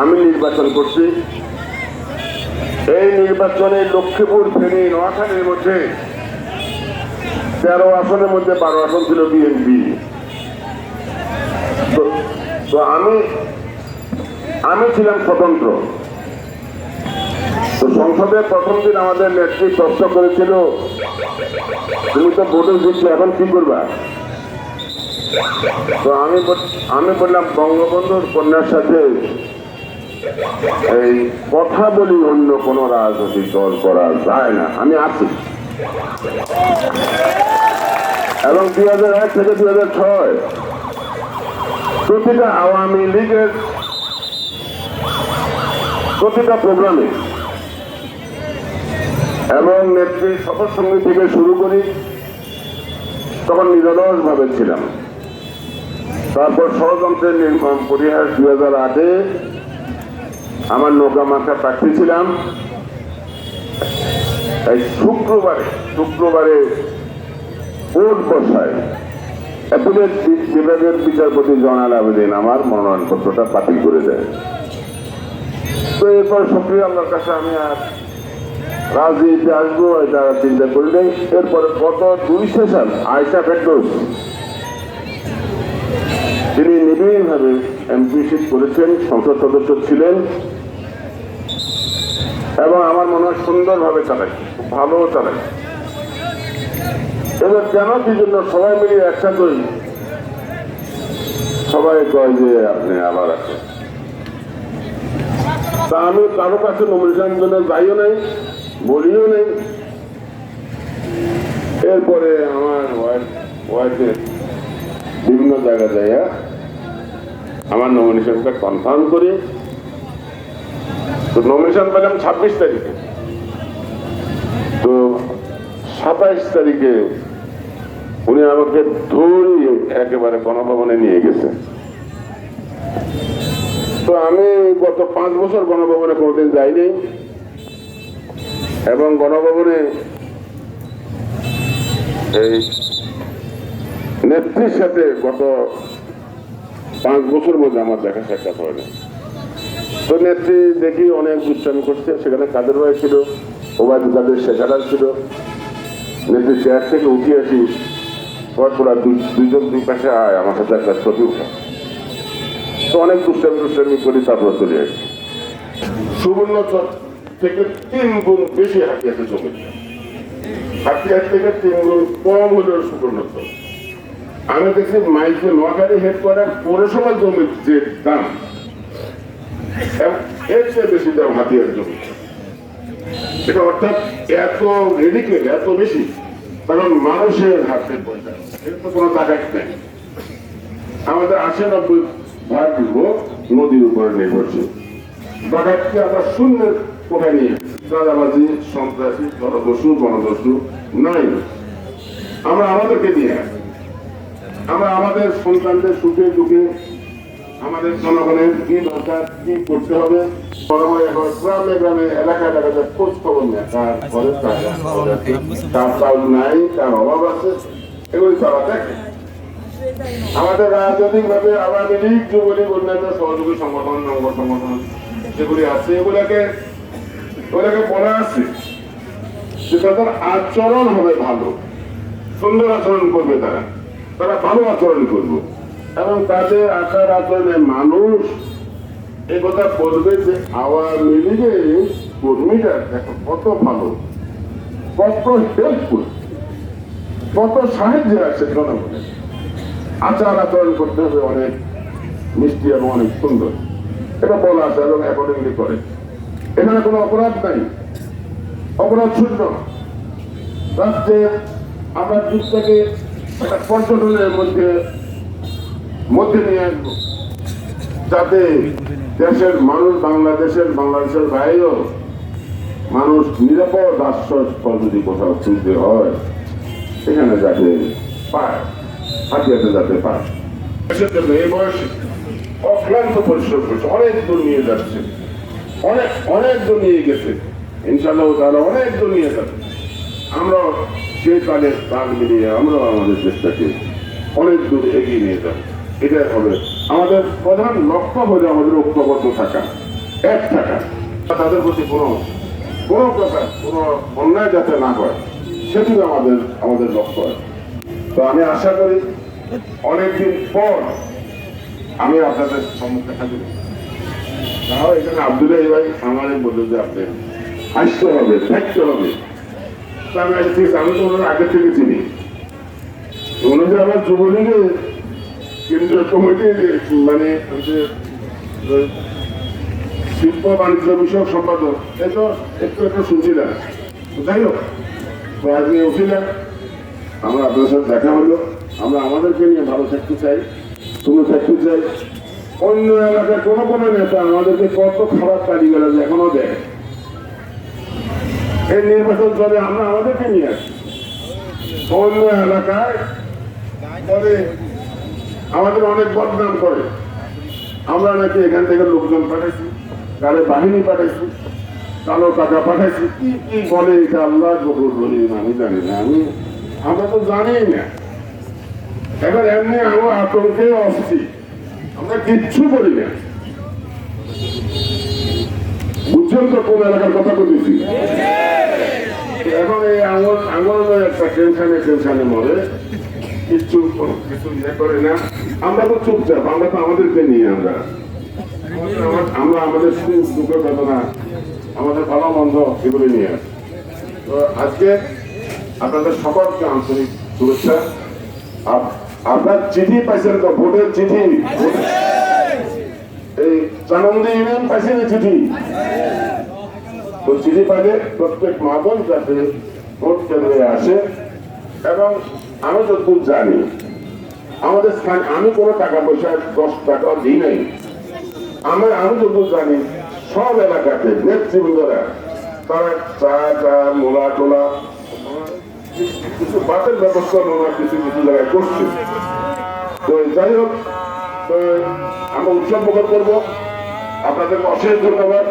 আমি নির্বাচন করছি। এই নির্বাচনে লক্ষ্মীপুর, ফেনী, নোয়াখালীর মধ্যে তেরো আসনের মধ্যে বারো আসন ছিল বিএনপি তো আমি আমি ছিলাম স্বতন্ত্র। তো সংসদে প্রথম দিন আমাদের নেত্রী প্রশ্ন করেছিল, তুমি তো ভোটে জিতলে এখন কি করবা? তো আমি আমি বললাম, বঙ্গবন্ধুর কন্যার সাথে এই কথা বলি অন্য কোন রাজনৈতিক দল করা যায় না। আমি আছি। এবং দুই হাজার এক থেকে দুই হাজার ছয়, প্রতিটা আওয়ামী লীগের প্রতিটা প্রোগ্রামে এবং নেত্রীর শপথ সঙ্গী থেকে শুরু করি, তখন নিরলস ভাবে ছিলাম। তারপর ষড়যন্ত্রের নির্মাণ পরিহার দুই হাজার আটে আমার নৌকা মাথা প্রার্থী ছিলাম এই শুক্রবারে শুক্রবারে ভোট বসায় অ্যাপিলেট বিচারপতি জনাল আবেদিন আমার মনোনয়নপত্রটা বাতিল করে দেয়। তো এরপর সক্রিয় আল্লাহর কাছে আমি আর রাজনীতিতে আসব, এটা চিন্তা করি নাই। এরপরে গত দুই সেশন আয়সা ফেরদৌস, তিনি নিবিড়ভাবে এমপিশিপ করেছেন, সংসদ সদস্য ছিলেন। এবং আমার মনে হয় সুন্দরভাবে চালাই খুব ভালো চালাই এবার কেন কি জন্য সবাই মিলিয়ে একসাথে সবাই কয় যে আপনি আবার আছেন তা আমি কারও কাছে নমিনেশন জন্য যাইও নাই, বলিও নাই। এরপরে আমার ওয়াইফ ওয়াইফের বিভিন্ন জায়গা যাইয়া আমার নমিনেশনটা কনফার্ম করে তো নমিনেশন পেলাম ছাব্বিশ তারিখে। তো সাতাইশ তারিখে উনি আমাকে ধরিয়ে একেবারে গণভবনে নিয়ে গেছে। তো আমি গত পাঁচ বছর গণভবনে কোনোদিন যাইনি এবং গণভবনে এই নেত্রীর সাথে গত পাঁচ বছর মধ্যে আমার দেখা সাক্ষাৎ হয়নি। তো নেত্রী দেখি অনেক দুষ্টামি করছে, সেখানে কাদের ভাই ছিল, ওবায়দুল কাদের শেখাদার ছিল। নেত্রী চেয়ার থেকে উঠে আসি, পরপরা দুইজন দুই পাশে আয়, আমার সাথে একটা ছবি উঠা। তো অনেক দুষ্টামি দুষ্টামি করি তারপর চলে আসি। সুবর্ণচর থেকে তিন গুণ বেশি হাতিয়াতে জমি হাতিয়ার থেকে তিন গুণ কম হলেও সুবর্ণচর। আমি দেখছি মাইকে নোয়াখালী হেডকোয়ার্টার পৌরসভা জমির যে দাম চেয়ে বেশি হাতিয়ার জমি। এটা অর্থাৎ এত রেডিকেল এত বেশি, কারণ মানুষের পয়সা এর তো আমাদের আশি নব্বই ভাগ লোক নদীর নির্ভরশীল। আমরা শূন্যের কোথায় নিয়ে চাঁদাবাজি সন্ত্রাসী জনদস্যু নাই। আমরা আমাদেরকে নিয়ে আমরা আমাদের সন্তানদের সুখে দুঃখে আমাদের জনগণের কি দরকার, কি করতে হবে গ্রামে গ্রামে এলাকা এলাকাতে খোঁজ খবর নেয় তার ঘরে কার চাউল নাই, তার অভাব আছে, এগুলি তারা দেখে। আমাদের রাজনৈতিক ভাবে আওয়ামী লীগ, যুবলীগ, অন্যান্য সহযোগী সংগঠন অঙ্গ সংগঠন যেগুলি আছে, এগুলাকে ওগুলাকে বলা আছে যে তাদের আচরণ হবে ভালো। সুন্দর আচরণ করবে তারা। তারা ভালো আচরণ করবে। এবং তাদের আচার আচরণে মানুষ এ কথা বলবে যে আওয়ামী লীগের কর্মীরা দেখো কত ভালো, কত হেল্পফুল কত সাহায্যে আছে জনগণের। আচার আচরণ করতে হবে অনেক, মিষ্টি এবং অনেক সুন্দর। এটা বলা আছে এবং অ্যাকর্ডিংলি করে। এখানে কোনো অপরাধ নাই। অপরাধ শূন্য। রাজ্যে আমরা দিকটাকে পর্যটনের মধ্যে মধ্যে নিয়ে আসব। যাতে দেশের মানুষ, বাংলাদেশের বাংলাদেশের বাইরেও মানুষ নিরাপদ আশ্রয়স্থল যদি কোথাও খুঁজতে হয়, সেখানে যাতে পায়, হাতিয়াতে যাতে পায়। জন্য এই বয়সে অক্লান্ত পরিশ্রম করছে, অনেক দূর নিয়ে যাচ্ছে। অনেক অনেক দূর নিয়ে গেছে। ইনশাল্লাহ তারা অনেক দূর নিয়ে যাবে। আমরা সেই কালে তাল মিলিয়ে আমরাও আমাদের দেশটাকে অনেক দূর এগিয়ে নিয়ে যাব। এটাই হবে। আমাদের প্রধান লক্ষ্য হলো আমাদের ঐক্যবদ্ধ থাকা, এক থাকা। তাদের প্রতি কোনো কোনো প্রকার কোনো অন্যায় যাতে না হয় সেটি আমাদের আমাদের লক্ষ্য তো আমি আশা করি অনেকদিন পর আমি আপনাদের সম্মুখে হয়েছি। তাও এখানে আব্দুল্লাহ ভাই আমাদের বলল যে আপনি আসতে হবে থাকতে হবে। আমি ঠিক আমি তো ওনার আগে থেকে চিনি। উনি যে আমার যুবলীগের কেন্দ্রীয় কমিটির মানে শিল্প বাণিজ্য বিষয়ক সম্পাদক এই একটু একটু শুনছিলাম যাই হোক আজকে উঠিলাম আমরা আপনার সাথে দেখা হলো। আমরা আমাদেরকে নিয়ে ভালো থাকতে চাই তুমি থাকতে চাই। অন্য এলাকার কোনো কোনো নেতা আমাদেরকে কত খারাপ কারিগর আছে এখনও দেয়। এই নির্বাচন চলে, আমরা আমাদেরকে নিয়ে আসি। অন্য এলাকায় আমাদের অনেক বদনাম করে। আমরা নাকি এখান থেকে লোকজন পাঠাইছি কারে বাহিনী পাঠাইছি, কালো টাকা পাঠাইছি। কি কি বলে এটা আল্লাহ রহিম আমি জানি না। আমি, আমরা তো জানি না। এবার এমনি আমার আতঙ্কে অস্থি। আমরা কিচ্ছু করি না। বুঝছেন তো কোন এলাকার কথা বলেছি এখন এই আঙুল আঙুল একটা টেনশনে টেনশনে মরে। কিচ্ছু কিছু ইয়ে করে না। আমরা তো চুপচাপ, আমরা তো আমাদেরকে নিয়ে আমরা। আমরা- আমাদের সুখ, দুঃখ, বেদনা, আমাদের ভালো মন্দ এগুলো নিয়ে তো আজকে আপনাদের সকলকে আন্তরিক শুভেচ্ছা। আপ- আপনার চিঠি পাইছেন তো, ভোটের চিঠি? এই চানন্দি ইউনিয়ন পাইছেন চিঠি? তো চিঠি পাইলে প্রত্যেক মাদন যাতে ভোট কেন্দ্রে আসে এবং আমি যতদূর জানি। আমাদের স্থান, আমি কোনো টাকা পয়সা দশ টাকা দিই নাই। আমি আমি যতদূর জানি, সব এলাকাতে নেতৃবৃন্দরা তারা চা চা, মোলা, টোলা, কিছু বাতের ব্যবস্থা হয় কিছু কিছু জায়গায় করছে। তো যাই হোক, তো আমরা উৎসব প্রকার করব। আপনাদেরকে অশেষ ধন্যবাদ।